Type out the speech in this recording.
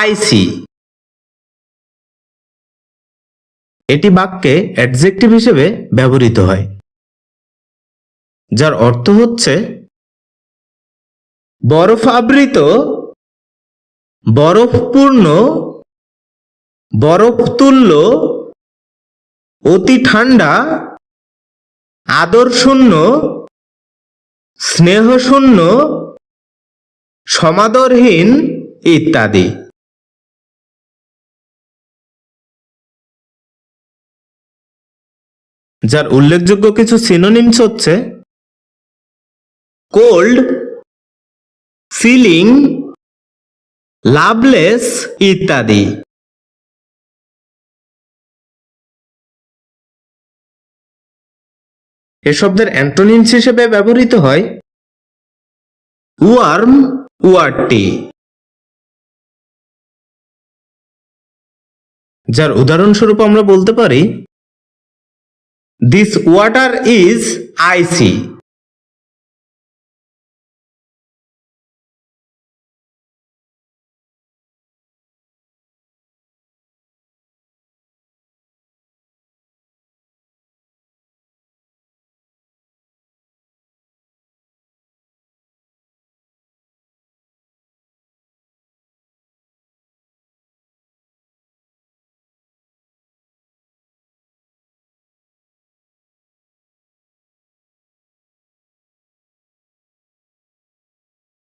আইসি এটি বাক্যে অ্যাডজেক্টিভ হিসেবে ব্যবহৃত হয়, যার অর্থ হচ্ছে বরফ আবৃত বরফপূর্ণ বরফ তুল্য, অতি ঠান্ডা, আদরশূন্য, স্নেহশূন্য, সমাদরহীন ইত্যাদি। যার উল্লেখযোগ্য কিছু সিনোনিমস হচ্ছে কোল্ড ফিলিং লাভলেস ইত্যাদি। এ শব্দের অ্যান্টোনিমস হিসেবে ব্যবহৃত হয় ওয়ার্ম ওয়ার্ডটি যার উদাহরণস্বরূপ আমরা বলতে পারি This water is icy.